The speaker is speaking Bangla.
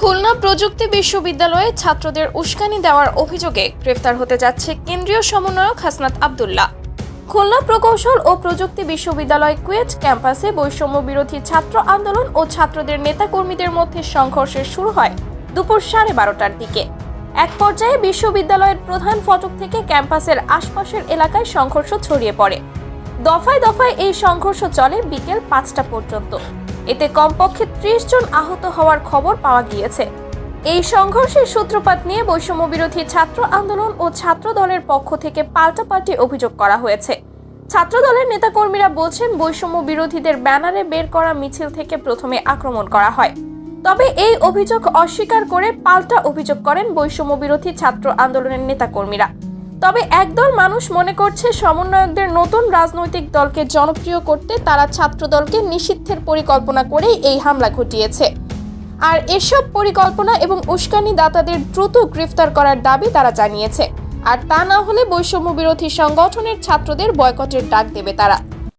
খুলনা প্রযুক্তি বিশ্ববিদ্যালয়ে ছাত্রদের উস্কানি দেওয়ার অভিযোগে গ্রেফতার হতে যাচ্ছে কেন্দ্রীয় সমন্বয়ক হাসনাত আবদুল্লাহ। খুলনা প্রকৌশল ও প্রযুক্তি বিশ্ববিদ্যালয় কুয়েট ক্যাম্পাসে বৈষম্য বিরোধী ছাত্র আন্দোলন ও ছাত্রদের নেতাকর্মীদের মধ্যে সংঘর্ষের শুরু হয় দুপুর সাড়ে বারোটার দিকে। এক পর্যায়ে বিশ্ববিদ্যালয়ের প্রধান ফটক থেকে ক্যাম্পাসের আশপাশের এলাকায় সংঘর্ষ ছড়িয়ে পড়ে। দফায় দফায় এই সংঘর্ষ চলে বিকেল পাঁচটা পর্যন্ত। এতে কমপক্ষে ত্রিশ জন আহত হওয়ার খবর পাওয়া গিয়েছে। এই সংঘর্ষের সূত্রপাত নিয়ে বৈষম্য বিরোধী ছাত্র আন্দোলন ও ছাত্র দলের পক্ষ থেকে পাল্টাপাল্টি অভিযোগ করা হয়েছে। ছাত্র দলের নেতাকর্মীরা বলছেন, বৈষম্য বিরোধীদের ব্যানারে বের করা মিছিল থেকে প্রথমে আক্রমণ করা হয়। তবে এই অভিযোগ অস্বীকার করে পাল্টা অভিযোগ করেন বৈষম্য বিরোধী ছাত্র আন্দোলনের নেতাকর্মীরা। তবে একদল মানুষ মনে করছে সমন্বয়কদের নতুন রাজনৈতিক দলকে জনপ্রিয় করতে তারা ছাত্রদলকে নিষিদ্ধের পরিকল্পনা করে এই হামলা ঘটিয়েছে। আর এসব পরিকল্পনা এবং উস্কানি দাতাদের দ্রুত গ্রেফতার করার দাবি তারা জানিয়েছে। আর তা না হলে বৈষম্য বিরোধী সংগঠনের ছাত্রদের বয়কটের ডাক দেবে তারা।